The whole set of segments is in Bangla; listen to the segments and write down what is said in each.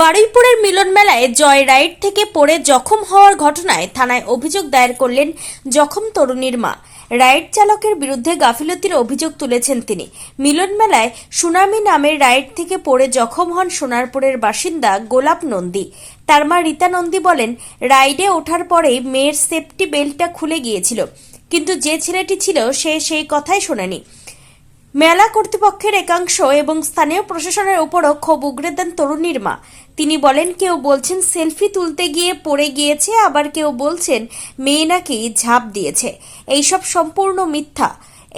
বারুইপুরের মিলন মেলায় জয় রাইড থেকে পড়ে জখম হওয়ার ঘটনায় থানায় অভিযোগ দায়ের করলেন জখম তরুণীর মা। রাইড চালকের বিরুদ্ধে গাফিলতির অভিযোগ তুলেছেন তিনি। মিলন মেলায় সুনামি নামের রাইড থেকে পড়ে জখম হন সোনারপুরের বাসিন্দা গোলাপ নন্দী। তার মা রীতা নন্দী বলেন, রাইডে ওঠার পরেই মেয়ের সেফটি বেল্টটা খুলে গিয়েছিল, কিন্তু যে ছেলেটি ছিল সে সেই কথাই শোনেনি। মেলা কর্তৃপক্ষের একাংশ এবং স্থানীয় প্রশাসনের উপরও ক্ষোভ উগরে দেন তরুণীর মা তিনি বলেন, কেউ বলছেন সেলফি তুলতে গিয়ে পড়ে গিয়েছে, আবার কেউ বলছেন মেয়ে নাকি ঝাঁপ দিয়েছে। এইসব সম্পূর্ণ মিথ্যা।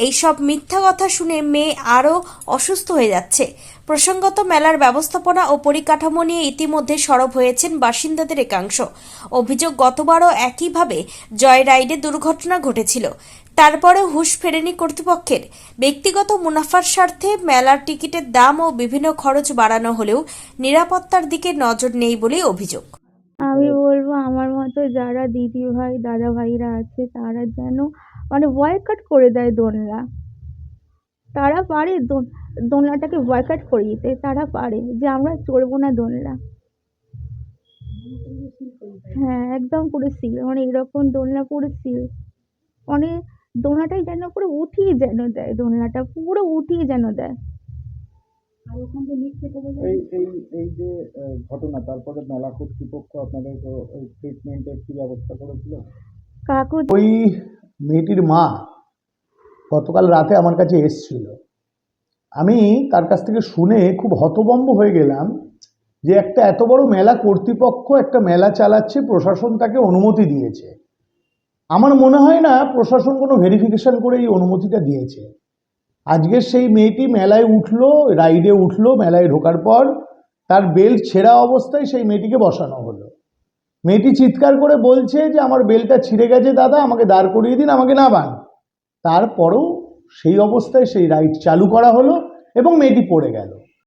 এইসব মিথ্যা কথা শুনে মেয়ে আরও অসুস্থ হয়ে যাচ্ছে। প্রসঙ্গত, মেলার ব্যবস্থাপনা ও পরিকাঠামো নিয়ে ইতিমধ্যে সরব হয়েছেন বাসিন্দাদের একাংশ। অভিযোগ, গতবারও একইভাবে জয় রাইডে দুর্ঘটনা ঘটেছিল। তারপরে হুশ ফেরেনি কর্তৃপক্ষের। ব্যক্তিগত মুনাফার স্বার্থে মেলার টিকিটের দাম ও বিভিন্ন খরচ বাড়ানো হলেও নিরাপত্তার দিকে নজর নেই বলেই অভিযোগ। আমি বলব, আমার মতো যারা দিদি ভাই, দাদা ভাইরা আছে, তারা যেন মানে বয়কাট করে দেয় দোলনা। তারা পারে দোল- দোলনাটাকে বয়কাট করে দিতে, তারা পারে যে আমরা চড়বো না দোলনা। হ্যাঁ একদম পুরো সিল মানে এরকম দোলনা পুরো সিল মানে দোলনাটাই যেন পুরো উঠিয়ে যেন দেয় দোলনাটা পুরো উঠিয়ে যেন দেয়। এই এই এই যে ঘটনা তারপরে মেলা কর্তৃপক্ষ আপনাদের ট্রিটমেন্টের কি ব্যবস্থা করেছিল? কাকু ওই মেয়েটির মা গতকাল রাতে আমার কাছে এসছিল। আমি তার কাছ থেকে শুনে খুব হতবম্ব হয়ে গেলাম যে একটা এত বড় মেলা কর্তৃপক্ষ একটা মেলা চালাচ্ছে প্রশাসন তাকে অনুমতি দিয়েছে। আমার মনে হয় না প্রশাসন কোনো ভেরিফিকেশন করে এই অনুমতিটা দিয়েছে। আজকের সেই মেয়েটি মেলায় উঠল রাইডে উঠল, মেলায় ঢোকার পর তার বেল্ট ছেঁড়া অবস্থায় সেই মেয়েটিকে বসানো হলো। মেয়েটি চিৎকার করে বলছে যে, আমার বেলটা ছিঁড়ে গেছে দাদা, আমাকে দাঁড় করিয়ে দিন, আমাকে নাবান তারপরেও সেই অবস্থায় সেই রাইড চালু করা হলো এবং মেয়েটি পড়ে গেল।